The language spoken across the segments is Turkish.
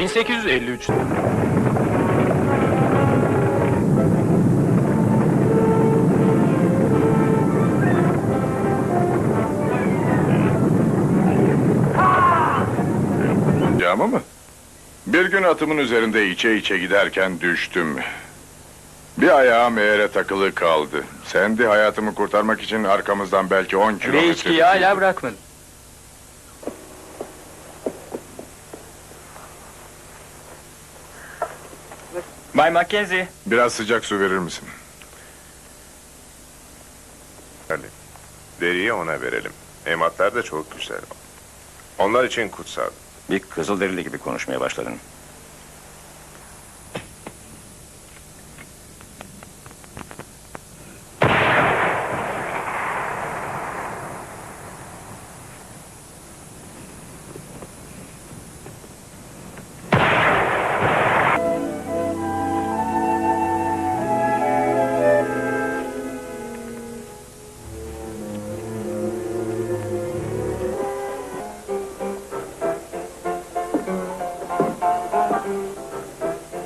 1853. Yağma mı? Bir gün atımın üzerinde içe içe giderken düştüm. Bir ayağım eğere takılı kaldı. Sen de hayatımı kurtarmak için arkamızdan belki 10 kilometre... Ve içkiyi hala bırakmadın. Bay Mackenzie. Biraz sıcak su verir misin? Deriyi ona verelim. Ematlar da çok güzel. Onlar için kutsal. Bir kızılderili gibi konuşmaya başladın.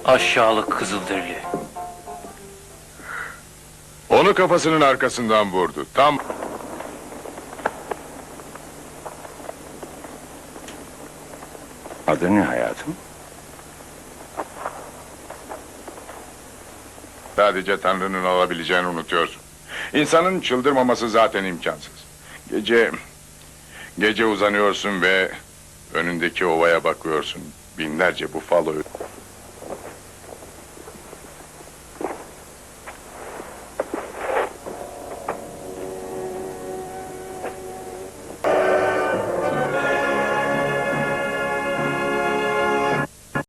Aşağılık Kızılderili. Onu kafasının arkasından vurdu. Tam Adı ne hayatım? sadece Tanrı'nın alabileceğini unutuyorsun. İnsanın çıldırmaması zaten imkansız. Gece... Gece uzanıyorsun ve önündeki ovaya bakıyorsun. Binlerce bufalo